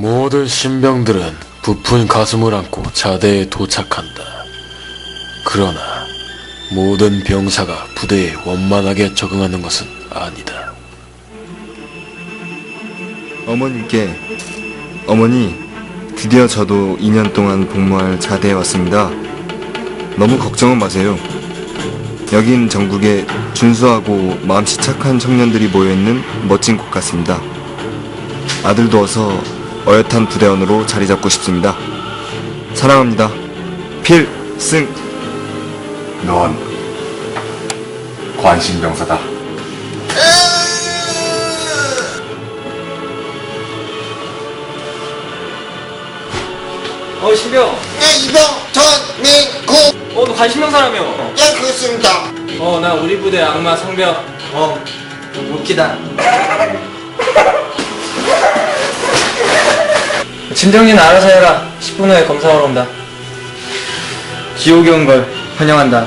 모든 신병들은 부푼 가슴을 안고 자대에 도착한다. 그러나 모든 병사가 부대에 원만하게 적응하는 것은 아니다. 어머님께 어머니 드디어 저도 2년 동안 복무할 자대에 왔습니다. 너무 걱정은 마세요. 여긴 전국에 준수하고 마음씨 착한 청년들이 모여있는 멋진 곳 같습니다. 아들도 어서 어엿한 부대원으로 자리 잡고 싶습니다. 사랑합니다. 필승. 넌 관심병사다. 어 신병. 네, 이병 전민구 어너 관심병사라며. 예 그렇습니다. 어나 우리 부대 악마 상병 어 웃기다 진정이는 알아서 해라. 10분 후에 검사하러 온다. 지옥에 온걸 환영한다.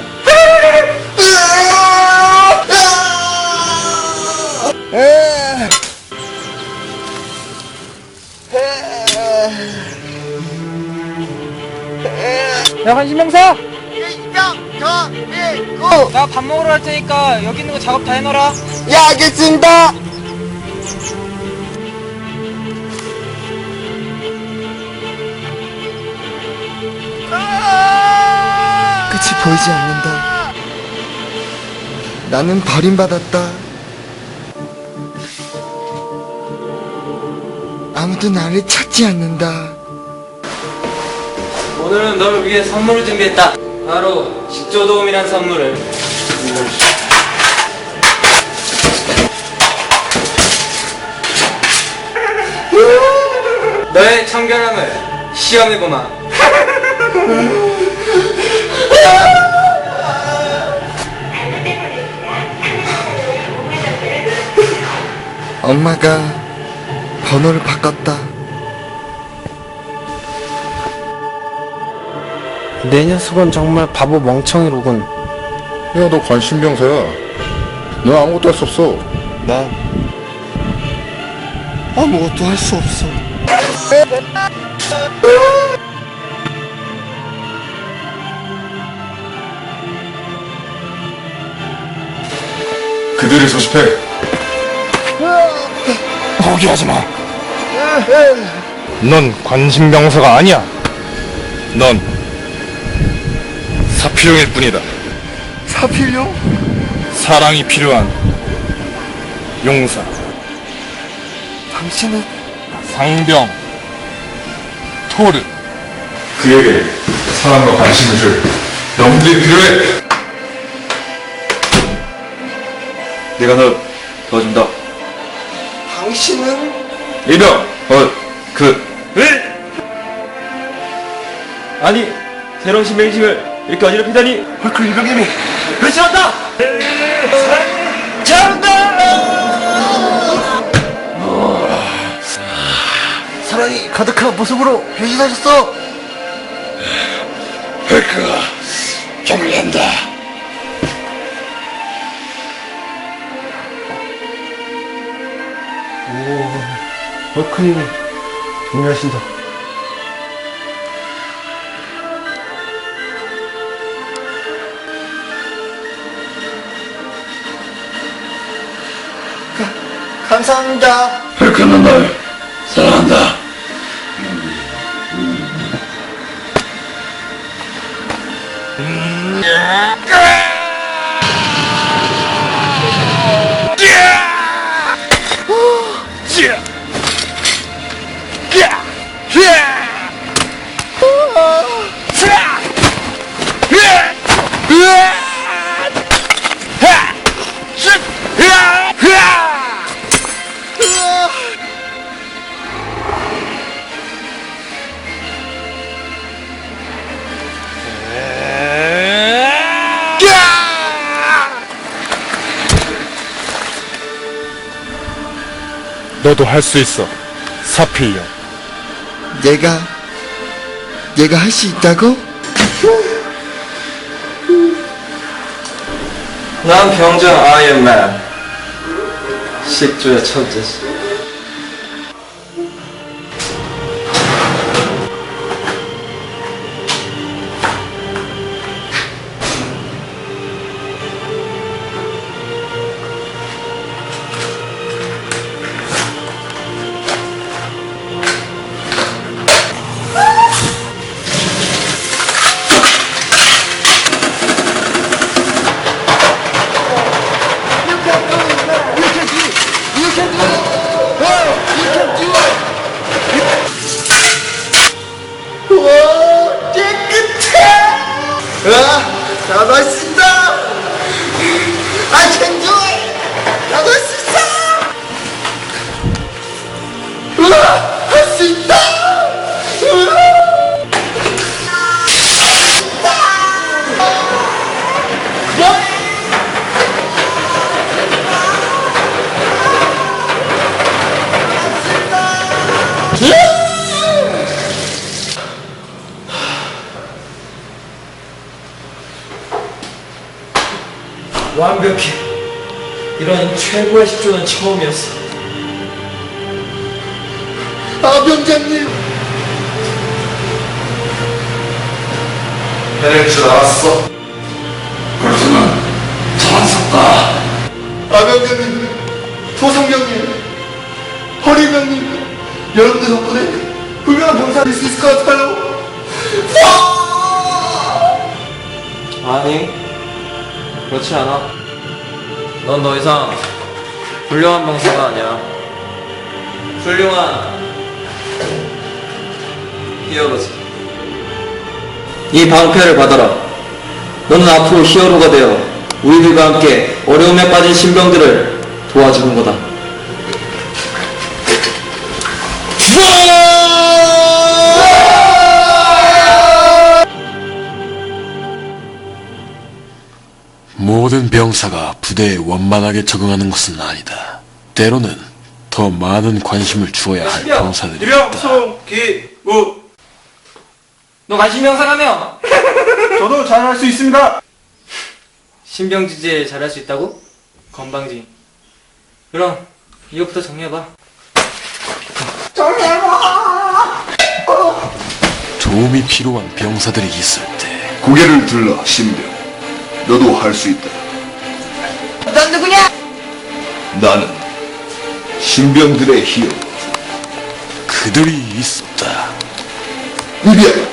야 관심병사! 이병 전민구. 나밥 먹으러 갈 테니까 여기 있는 거 작업 다 해놔라. 예 알겠습니다 보이지 않는다. 나는 버림받았다. 아무도 나를 찾지 않는다. 오늘은 널 위해 선물을 준비했다 바로 식조도움이란 선물을 너의 청결함을 시험해보마 엄마가 번호를 바꿨다. 내 녀석은 정말 바보 멍청이로군. 야, 너 관심병사야. 너 아무것도 할 수 없어. 난 아무것도 할 수 없어. 그들을 소집해. 포기하지 마. 넌 관심병사가 아니야. 넌 사필용일 뿐이다. 사필용? 사랑이 필요한 용사, 당신은 상병, 토르. 그에게 사랑과 관심을 줄 영들이 필요해. 내가 너 도와준다. 당신은 이병, 어, 그, 아니 새로운 신명식을 이렇게 어지럽히다니 그 이병님이 배신한다! 사랑이 가득한 모습으로 변신하셨어. 헐크가 경례한다. 헐크님이 중요하신다. 감사합니다 헐크는 널 사랑한다. 너도 할 수 있어. 사필용. 얘가 얘가 할 수 있다고? 난 병장 아이언맨 식조의 천재지 나도 할 수 있다. I can. 나도 할 수 있어. 할수 완벽해. 이런 최고의 식조는 처음이었어. 아 병장님 해낼 줄 알았어. 그렇지 않아. 넌 더 이상 훌륭한 병사가 아니야. 훌륭한 히어로지. 이 방패를 받아라. 너는 앞으로 히어로가 되어 우리들과 함께 어려움에 빠진 신병들을 도와주는 거다. 모든 병사가 부대에 원만하게 적응하는 것은 아니다. 때로는 더 많은 관심을 주어야 할 병사들이 있다. 송기우 너 관심병사라며? 저도 잘할 수 있습니다. 신병지지에 잘할 수 있다고? 건방지. 그럼 이것부터 정리해봐. 도움이 필요한 병사들이 있을 때 고개를 들러 신병. 너도 할 수 있다. 넌 누구냐? 나는 신병들의 히어로. 그들이 있었다. 위대한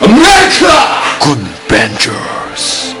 아메리카! 군 벤저스.